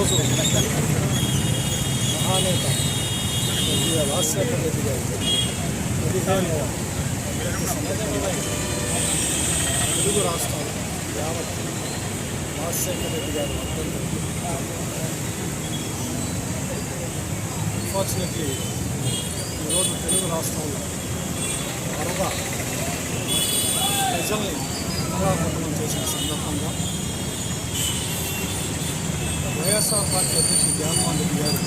ఈరోజు మహానేత కొద్దిగా రాజశేఖర రెడ్డి గారు పదిహేను తెలుగు రాష్ట్రాలు యావత్ రాజశేఖర రెడ్డి గారు అన్ఫార్చునేట్లీ ఈరోజు తెలుగు రాష్ట్రంలో వరద ప్రజల్ని పునరాగమనం చేసిన సందర్భంగా వైఎస్ఆర్ పార్టీ అధ్యక్షుడు జగన్మోహన్ రెడ్డి గారు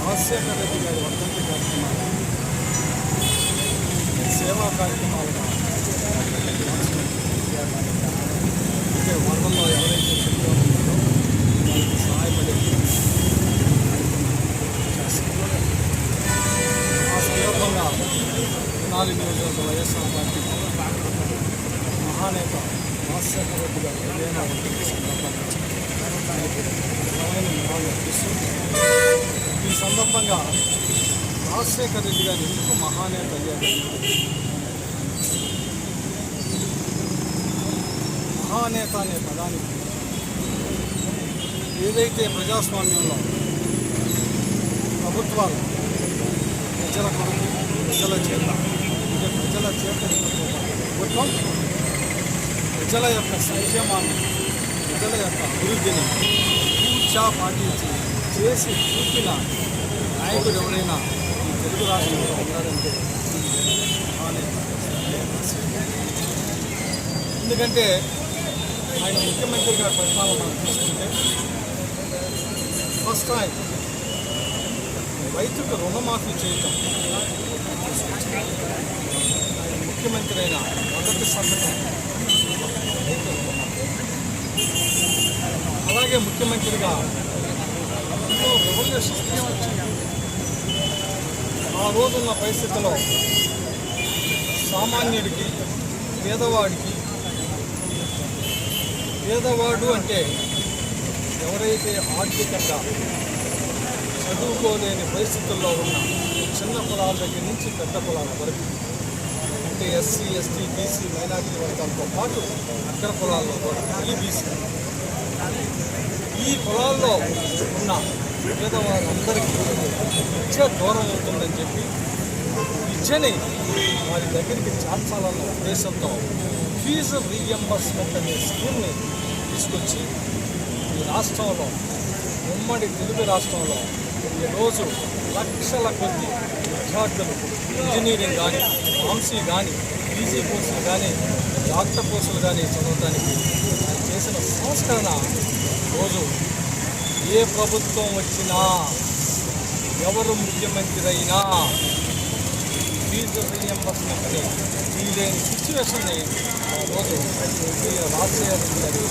రాజశేఖర రెడ్డి గారి వర్ధంతి కార్యక్రమాలు సేవా కార్యక్రమాలుగా అంటే వర్గంలో ఎవరైతే చెప్తూ ఉన్నారో వాళ్ళకి సహాయపడే ఆ సందర్భంగా నాలుగు నియోజకవర్గ వైఎస్ఆర్ పార్టీ మహానేత రాజశేఖర రెడ్డి గారు ఏదైనా వర్ధంతి సందర్భంగా ఈ సందర్భంగా రాజశేఖర్ రెడ్డి గారు ఎందుకు మహానేత అయ్యారు మహానేత అనే పదానికి ఏదైతే ప్రజాస్వామ్యంలో ప్రభుత్వాలు ప్రజల కొరకు ప్రజల చేత అంటే ప్రజల చేత ప్రభుత్వం ప్రజల యొక్క సంక్షేమాన్ని ప్రజల యొక్క అభివృద్ధిని పూర్చా పాటించి చేసి చూపిన నాయకుడు ఎవరైనా ఈ తెలుగు రాష్ట్రంలో ఉన్నారంటే ఎందుకంటే ఆయన ముఖ్యమంత్రిగా పరిపాలన మనం తీసుకుంటే ఫస్ట్ టైం రైతుకు రుణమాఫీ చేయటం ఆయన ముఖ్యమంత్రి అయిన మొదటి సంతకం రైతు రుణమాఫీ. అలాగే ముఖ్యమంత్రిగా. ఎంతో రెవల్యూషన్ తీసుకొచ్చింది ఆ రోజున్న పరిస్థితిలో సామాన్యుడికి పేదవాడికి పేదవాడు అంటే ఎవరైతే ఆర్థికంగా చదువుకోలేని పరిస్థితుల్లో ఉన్న చిన్న కులాల దగ్గర నుంచి పెద్ద కులాల వరకు అంటే ఎస్సీ ఎస్టీ బీసీ మైనారిటీ వర్గాలతో పాటు అగ్ర కులాల్లో కూడా ఈబీసీ పొలాల్లో ఉన్న పేదవారందరికీ విద్య దూరం అవుతుందని చెప్పి విద్యని వారి దగ్గరికి చేర్చాలన్న ఉద్దేశంతో ఫీజు రీఎంబర్స్మెంట్ అనే స్కీమ్ని తీసుకొచ్చి ఈ రాష్ట్రంలో ఉమ్మడి తెలుగు రాష్ట్రంలో ఈరోజు లక్షల కొద్ది విద్యార్థులు ఇంజనీరింగ్ కానీ ఫార్మసీ కానీ పీజీ కోర్సులు కానీ డాక్టర్ కోర్సులు కానీ చదవడానికి ఆయన చేసిన సంస్కరణ రోజు ఏ ప్రభుత్వం వచ్చినా ఎవరు ముఖ్యమంత్రి అయినా ఫీజు రీఎంబర్స్మెంట్ని వీలైన సిచ్యువేషన్ని రోజు ఈ గారు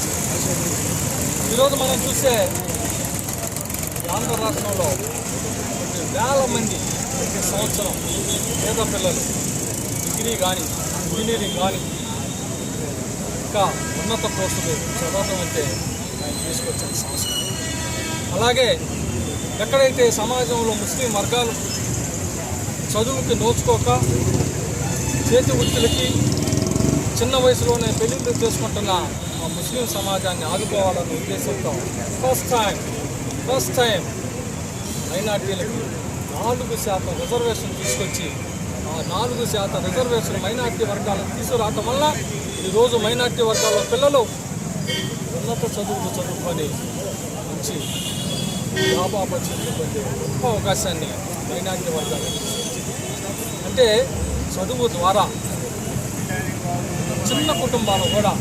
ఈరోజు మనం చూస్తే ఆంధ్ర రాష్ట్రంలో వేల మంది ప్రతి సంవత్సరం పేద పిల్లలు డిగ్రీ కానీ ఇంజనీరింగ్ కానీ ఇంకా ఉన్నత కోర్సులు చదవడం అంటే ఆయన తీసుకొచ్చిన సంస్కరణ అలాగే ఎక్కడైతే సమాజంలో ముస్లిం వర్గాలు చదువుకి నోచుకోక చేతి వృత్తులకి చిన్న వయసులోనే పెళ్ళిళ్ళు చేసుకుంటున్న ఆ ముస్లిం సమాజాన్ని ఆదుకోవాలన్న ఉద్దేశంతో ఫస్ట్ టైం ఫస్ట్ టైం మైనార్టీలకు నాలుగు శాతం రిజర్వేషన్ తీసుకొచ్చి నాలుగు శాతం రిజర్వేషన్ మైనార్టీ వర్గాలను తీసుకురావటం వల్ల ఈరోజు మైనార్టీ వర్గాల పిల్లలు ఉన్నత చదువులు చదువుకొని మంచి జాబ్ ఆపర్చునిటీ గొప్ప అవకాశాన్ని మైనార్టీ వర్గాలకు అంటే చదువు ద్వారా చిన్న కుటుంబాలు కూడా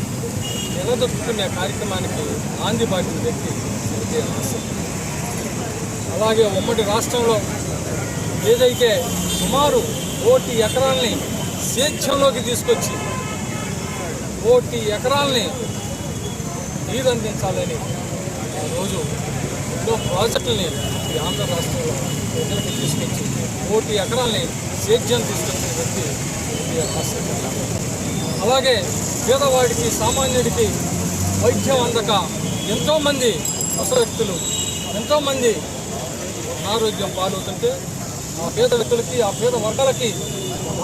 నిలదొక్కునే కార్యక్రమానికి నాంది బాటిన వ్యక్తి ఇదే అలాగే ఉమ్మడి రాష్ట్రంలో ఏదైతే సుమారు కోటి ఎకరాల్ని సేద్యంలోకి తీసుకొచ్చి కోటి ఎకరాల్ని నీరు అందించాలని ఆ రోజు ఎన్నో ప్రాజెక్టుల్ని ఈ ఆంధ్ర రాష్ట్రంలో ప్రజలకు తీసుకొచ్చి కోటి ఎకరాల్ని సేద్యం తీసుకొచ్చిన వ్యక్తి అలాగే పేదవాడికి సామాన్యుడికి వైద్యం అందక ఎంతోమంది అసవ్యక్తులు వ్యక్తులు ఎంతోమంది అనారోగ్యం పాలవుతుంటే ఆ పేద వ్యక్తులకి ఆ పేద వర్గాలకి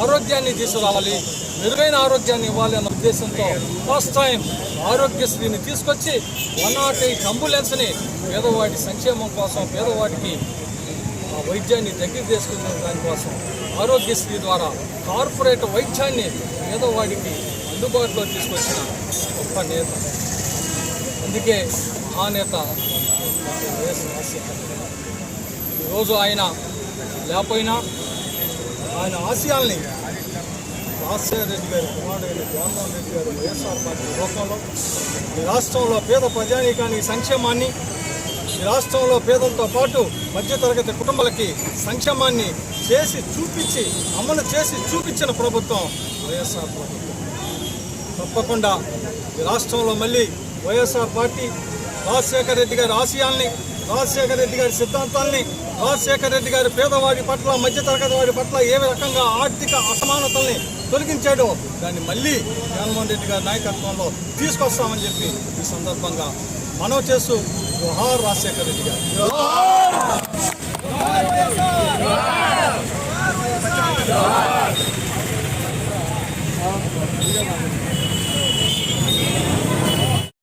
ఆరోగ్యాన్ని తీసుకురావాలి మెరుగైన ఆరోగ్యాన్ని ఇవ్వాలి అన్న ఉద్దేశంతో ఫస్ట్ టైం ఆరోగ్యశ్రీని తీసుకొచ్చి వన్ నాట్ ఎయిట్ అంబులెన్స్ని పేదవాడి సంక్షేమం కోసం పేదవాడికి ఆ వైద్యాన్ని దగ్గర చేసుకునే దానికోసం ఆరోగ్యశ్రీ ద్వారా కార్పొరేట్ వైద్యాన్ని పేదవాడికి అందుబాటులో తీసుకొచ్చిన గొప్ప నేత. అందుకే ఆ నేత వైఎస్ రాజశేఖర ఈరోజు ఆయన లేకపోయినా ఆయన ఆశయాల్ని రాజశేఖర రెడ్డి గారి కుమారుడైన జగన్మోహన్ రెడ్డి గారు వైఎస్ఆర్ పార్టీ రూపంలో ఈ రాష్ట్రంలో పేద ప్రజానీకానికి సంక్షేమాన్ని ఈ రాష్ట్రంలో పేదలతో పాటు మధ్యతరగతి కుటుంబాలకి సంక్షేమాన్ని చేసి చూపించి అమలు చేసి చూపించిన ప్రభుత్వం వైఎస్ఆర్ ప్రభుత్వం తప్పకుండా ఈ రాష్ట్రంలో మళ్ళీ వైఎస్ఆర్ పార్టీ రాజశేఖర రెడ్డి గారి ఆశయాల్ని రాజశేఖర రెడ్డి గారి సిద్ధాంతాల్ని రాజశేఖర రెడ్డి గారు పేదవాడి పట్ల మధ్యతరగతి వాడి పట్ల ఏ రకంగా ఆర్థిక అసమానతల్ని తొలగించాడో దాన్ని మళ్ళీ జగన్మోహన్ రెడ్డి గారి నాయకత్వంలో తీసుకొస్తామని చెప్పి ఈ సందర్భంగా మనం చేస్తూ జోహార్ రాజశేఖర రెడ్డి గారు.